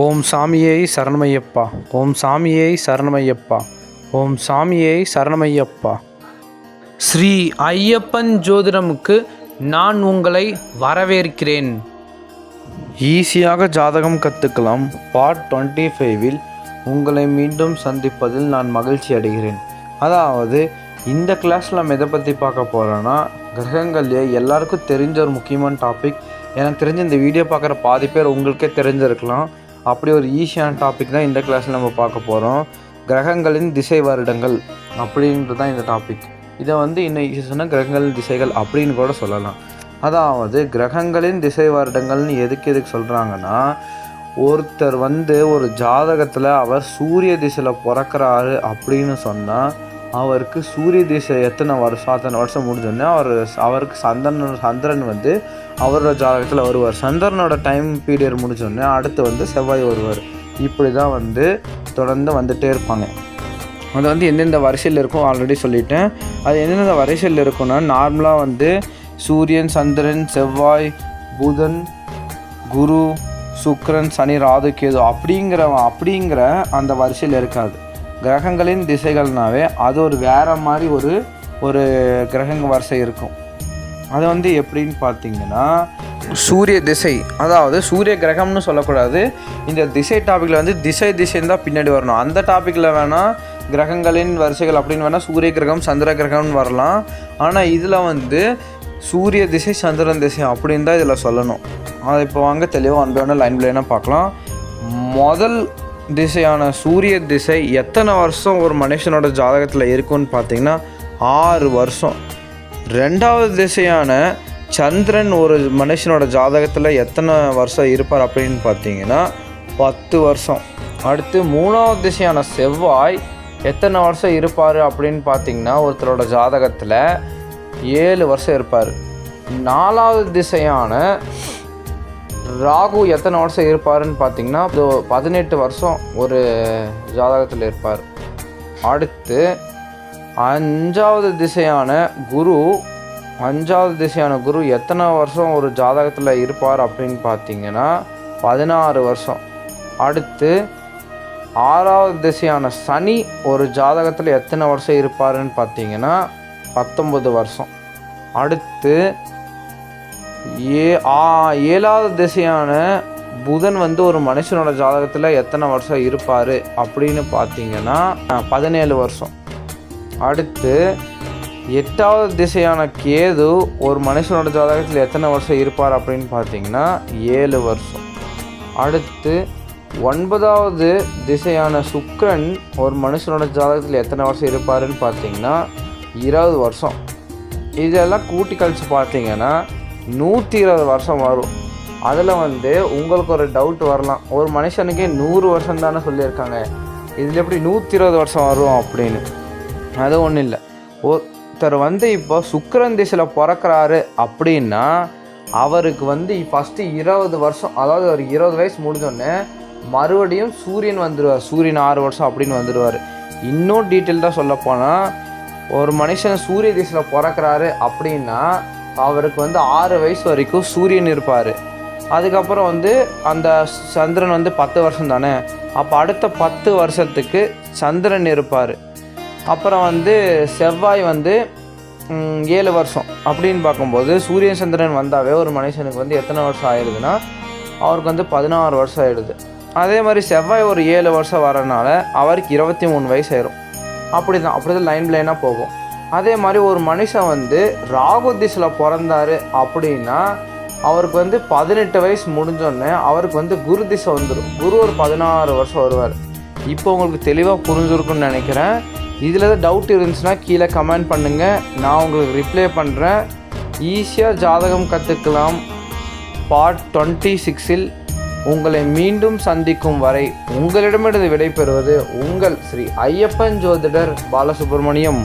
ஓம் சாமியை சரணமையப்பா. ஓம் சாமியை சரணமையப்பா. ஓம் சாமியை சரணமையப்பா. ஸ்ரீ ஐயப்பன் ஜோதிடமுக்கு நான் உங்களை வரவேற்கிறேன். ஈஸியாக ஜாதகம் கற்றுக்கலாம் பார்ட் டுவெண்ட்டி ஃபைவில் உங்களை மீண்டும் சந்திப்பதில் நான் மகிழ்ச்சி அடைகிறேன். அதாவது இந்த கிளாஸில் நம்ம எதை பற்றி பார்க்க போகிறோன்னா கிரகங்கள்லேயே எல்லாருக்கும் தெரிஞ்ச ஒரு முக்கியமான டாபிக் எனக்கு தெரிஞ்ச இந்த வீடியோ பார்க்குற பாதி பேர் உங்களுக்கே தெரிஞ்சிருக்கலாம். அப்படி ஒரு ஈஸியான டாபிக் தான் இந்த கிளாஸில் நம்ம பார்க்க போகிறோம் கிரகங்களின் திசை வருடங்கள் அப்படின்றது தான் இந்த டாபிக் இதை வந்து இன்னும் ஈஸி சொன்னால் கிரகங்களின் திசைகள் அப்படின்னு கூட சொல்லலாம். அதாவது கிரகங்களின் திசை வருடங்கள்னு எதுக்கு எதுக்கு சொல்கிறாங்கன்னா ஒருத்தர் வந்து ஒரு ஜாதகத்தில் அவர் சூரிய திசையில் பிறக்கிறாரு அப்படின்னு சொன்னால் அவருக்கு சூரிய திசை எத்தனை வருஷம் அத்தனை வருஷம் முடிஞ்சோடனே அவர் அவருக்கு சந்திரன் சந்திரன் வந்து அவரோட ஜாதகத்தில் வருவார். சந்திரனோட டைம் பீரியட் முடிஞ்சோடனே அடுத்து வந்து செவ்வாய் வருவார். இப்படி தான் வந்து தொடர்ந்து வந்துகிட்டே இருப்பாங்க. அது வந்து எந்தெந்த வரிசையில் இருக்கும் ஆல்ரெடி சொல்லிட்டேன். அது எந்தெந்த வரிசையில் இருக்கும்னா நார்மலாக வந்து சூரியன் சந்திரன் செவ்வாய் புதன் குரு சுக்ரன் சனி ராகு கேது அப்படிங்கிற அப்படிங்கிற அந்த வரிசையில் இருக்காது. கிரகங்களின் திசைகள்னாவே அது ஒரு வேறு மாதிரி ஒரு ஒரு கிரகங்க வரிசை இருக்கும். அது வந்து எப்படின்னு பார்த்தீங்கன்னா சூரிய திசை அதாவது சூரிய கிரகம்னு சொல்லக்கூடாது. இந்த திசை டாப்பிக்கில் வந்து திசை திசைன்னு தான் பின்னாடி வரணும். அந்த டாப்பிக்கில் வேணால் கிரகங்களின் வரிசைகள் அப்படின்னு வேணால் சூரிய கிரகம் சந்திர கிரகம்னு வரலாம். ஆனால் இதில் வந்து சூரிய திசை சந்திரன் திசை அப்படின்னு தான் இதில் சொல்லணும். அதை இப்போ வாங்க தெளிவாக ஒன் பை ஒன்று லைன் லைனாக பார்க்கலாம். முதல் திசையான சூரிய திசை எத்தனை வருஷம் ஒரு மனுஷனோட ஜாதகத்தில் இருக்குன்னு பார்த்தீங்கன்னா ஆறு வருஷம். ரெண்டாவது திசையான சந்திரன் ஒரு மனுஷனோட ஜாதகத்தில் எத்தனை வருஷம் இருப்பார் அப்படின்னு பார்த்தீங்கன்னா பத்து வருஷம். அடுத்து மூணாவது திசையான செவ்வாய் எத்தனை வருஷம் இருப்பார் அப்படின்னு பார்த்தீங்கன்னா ஒருத்தரோட ஜாதகத்தில் ஏழு வருஷம் இருப்பார். நாலாவது திசையான ராகு எத்தனை வருஷம் இருப்பாருன்னு பார்த்தீங்கன்னா பதினெட்டு வருஷம் ஒரு ஜாதகத்தில் இருப்பார். அடுத்து அஞ்சாவது திசையான குரு அஞ்சாவது திசையான குரு எத்தனை வருஷம் ஒரு ஜாதகத்தில் இருப்பார் அப்படின்னு பார்த்தீங்கன்னா பதினாறு வருஷம். அடுத்து ஆறாவது திசையான சனி ஒரு ஜாதகத்தில் எத்தனை வருஷம் இருப்பாருன்னு பார்த்தீங்கன்னா பத்தொம்பது வருஷம். அடுத்து ஏ ஆ ஏழாவது திசையான புதன் வந்து ஒரு மனுஷனோட ஜாதகத்தில் எத்தனை வருஷம் இருப்பார் அப்படின்னு பார்த்தீங்கன்னா பதினேழு வருஷம். அடுத்து எட்டாவது திசையான கேது ஒரு மனுஷனோட ஜாதகத்தில் எத்தனை வருஷம் இருப்பார் அப்படின்னு பார்த்தீங்கன்னா ஏழு வருஷம். அடுத்து ஒன்பதாவது திசையான சுக்கரன் ஒரு மனுஷனோட ஜாதகத்தில் எத்தனை வருஷம் இருப்பாருன்னு பார்த்தீங்கன்னா இருபது வருஷம். இதெல்லாம் கூட்டி கழித்து பார்த்தீங்கன்னா நூற்றி இருபது வருஷம் வரும். அதில் வந்து உங்களுக்கு ஒரு டவுட் வரலாம். ஒரு மனுஷனுக்கே நூறு வருஷம் தானே சொல்லியிருக்காங்க. இதில் எப்படி நூற்றி இருபது வருஷம் வரும் அப்படின்னு? அது ஒன்றும் இல்லை. ஒருத்தர் வந்து இப்போ சுக்கரன் திசையில் பிறக்கிறாரு அப்படின்னா அவருக்கு வந்து ஃபஸ்ட்டு இருபது வருஷம் அதாவது ஒரு இருபது வயசு முடிஞ்சோடனே மறுபடியும் சூரியன் வந்துடுவார் சூரியன் ஆறு வருஷம் அப்படின்னு வந்துடுவார் இன்னும் டீட்டெயில்டாக சொல்லப்போனால் ஒரு மனுஷன் சூரிய திசையில் பிறக்கிறாரு அப்படின்னா அவருக்கு வந்து ஆறு வயசு வரைக்கும் சூரியன் இருப்பார். அதுக்கப்புறம் வந்து அந்த சந்திரன் வந்து பத்து வருஷம் தானே? அப்போ அடுத்த பத்து வருஷத்துக்கு சந்திரன் இருப்பார். அப்புறம் வந்து செவ்வாய் வந்து ஏழு வருஷம். அப்படின்னு பார்க்கும்போது சூரியன் சந்திரன் வந்தாவே ஒரு மனுஷனுக்கு வந்து எத்தனை வருஷம் ஆயிடுதுன்னா அவருக்கு வந்து பதினாறு வருஷம் ஆயிடுது. அதே மாதிரி செவ்வாய் ஒரு ஏழு வருஷம் வரனால அவருக்கு இருபத்தி மூணு வயசு ஆயிரும். அப்படி தான் அப்படி தான் லைன் லைனாக போகும். அதே மாதிரி ஒரு மனுஷன் வந்து ராகு திசையில் பிறந்தாரு அப்படின்னா அவருக்கு வந்து பதினெட்டு வயசு முடிஞ்சோடனே அவருக்கு வந்து குரு திசை வந்துடும் குரு ஒரு பதினாறு வருஷம் வருவார். இப்போ உங்களுக்கு தெளிவாக புரிஞ்சுருக்குன்னு நினைக்கிறேன். இதில் ஏதாவது டவுட் இருந்துச்சுன்னா கீழே கமெண்ட் பண்ணுங்கள் நான் உங்களுக்கு ரிப்ளை பண்ணுறேன் ஈஸியாக ஜாதகம் கற்றுக்கலாம் பார்ட் டுவெண்ட்டி சிக்ஸில் உங்களை மீண்டும் சந்திக்கும் வரை உங்களிடமிருந்து விடைபெறுவது உங்கள் ஸ்ரீ ஐயப்பன் ஜோதிடர் பாலசுப்ரமணியம்.